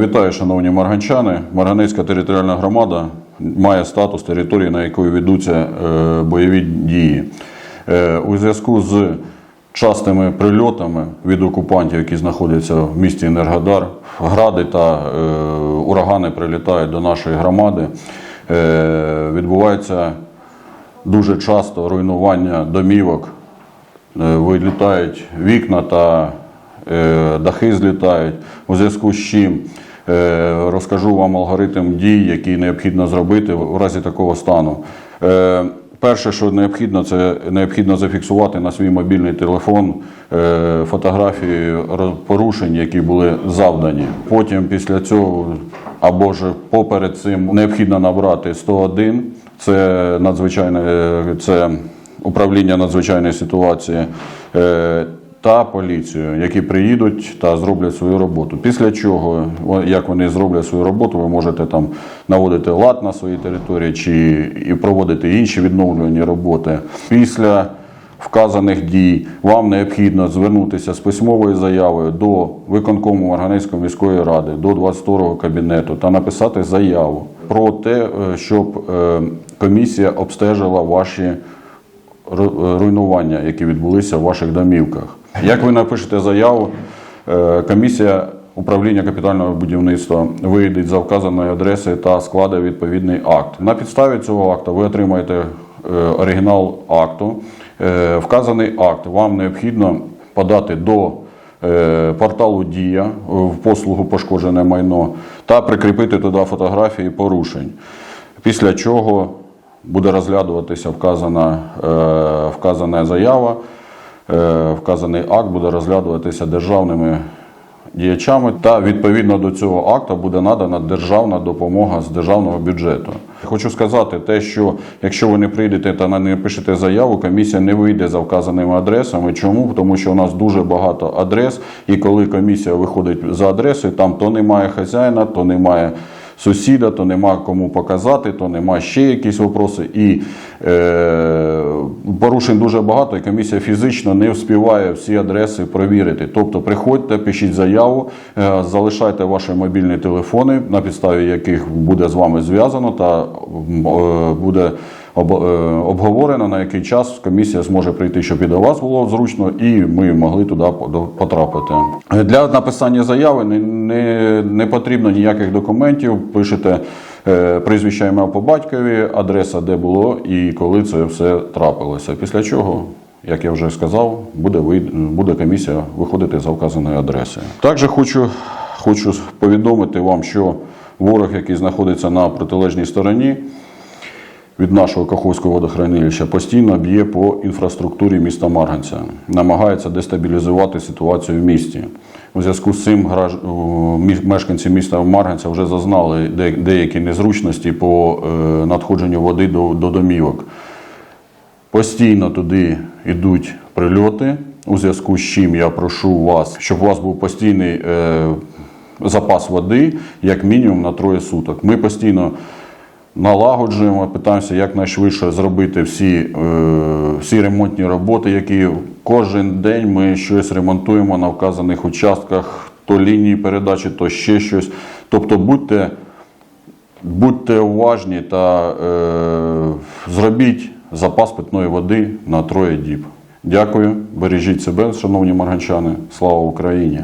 Вітаю, шановні марганчани. Марганецька територіальна громада має статус території, на якої ведуться е, бойові дії. Е, У зв'язку з частими прильотами від окупантів, які знаходяться в місті Енергодар, гради та е, урагани прилітають до нашої громади. Відбувається дуже часто руйнування домівок, вилітають вікна та дахи злітають. У зв'язку з чим розкажу вам алгоритм дій, які необхідно зробити в разі такого стану. Е, Перше, що необхідно, це необхідно зафіксувати на свій мобільний телефон е, фотографії порушень, які були завдані. Потім після цього або ж поперед цим необхідно набрати 101. Це надзвичайне е, це управління надзвичайної ситуації е, та поліцію, які приїдуть та зроблять свою роботу. Після чого, як вони зроблять свою роботу, ви можете там наводити лад на своїй території чи і проводити інші відновлювані роботи. Після вказаних дій вам необхідно звернутися з письмовою заявою до виконкому Марганецької міської ради, до 22-го кабінету та написати заяву про те, е, щоб е, комісія обстежила ваші руйнування, які відбулися в ваших домівках. Як ви напишете заяву, е, комісія управління капітального будівництва вийде за вказаної адреси та складе відповідний акт. На підставі цього акту ви отримаєте е, оригінал акту. Е, Вказаний акт вам необхідно подати до порталу Дія в послугу пошкоджене майно та прикріпити туди фотографії порушень. Після чого буде розглядуватися вказана, вказана заява, вказаний акт буде розглядуватися державними діячами, та відповідно до цього акту буде надана державна допомога з державного бюджету. Хочу сказати те, що якщо ви не прийдете та не напишете заяву, комісія не вийде за вказаними адресами. Чому? Тому що у нас дуже багато адрес, і коли комісія виходить за адресою, там то немає хазяїна, то немає сусіда, то нема кому показати, то нема ще якісь вопроси. І е, порушень дуже багато, і комісія фізично не вспіває всі адреси провірити. Тобто приходьте, пишіть заяву, е, залишайте ваші мобільні телефони, на підставі яких буде з вами зв'язано та е, буде обговорено, на який час комісія зможе прийти, щоб і до вас було зручно, і ми могли туди потрапити. Е, Для написання заяви не, не, не потрібно ніяких документів. Пишете е, прізвище ім'я по батькові, адреса, де було і коли це все трапилося. Після чого. Як я вже сказав, буде, буде комісія виходити за вказаною адресою. Також хочу, хочу повідомити вам, що ворог, який знаходиться на протилежній стороні, від нашого Каховського водохранилища постійно б'є по інфраструктурі міста Марганця, намагається дестабілізувати ситуацію в місті. У зв'язку з цим мешканці міста Марганця вже зазнали деякі незручності по е, надходженню води до, до домівок. Постійно туди йдуть прильоти, у зв'язку з чим я прошу вас, щоб у вас був постійний е, запас води, як мінімум на троє суток. Ми постійно налагоджуємо, питаємося якнайшвидше зробити всі, е, всі ремонтні роботи, які кожен день ми щось ремонтуємо на вказаних участках, то лінії передачі, то ще щось. Тобто будьте Будьте уважні та е, зробіть запас питної води на троє діб. Дякую, бережіть себе, шановні марганчани. Слава Україні!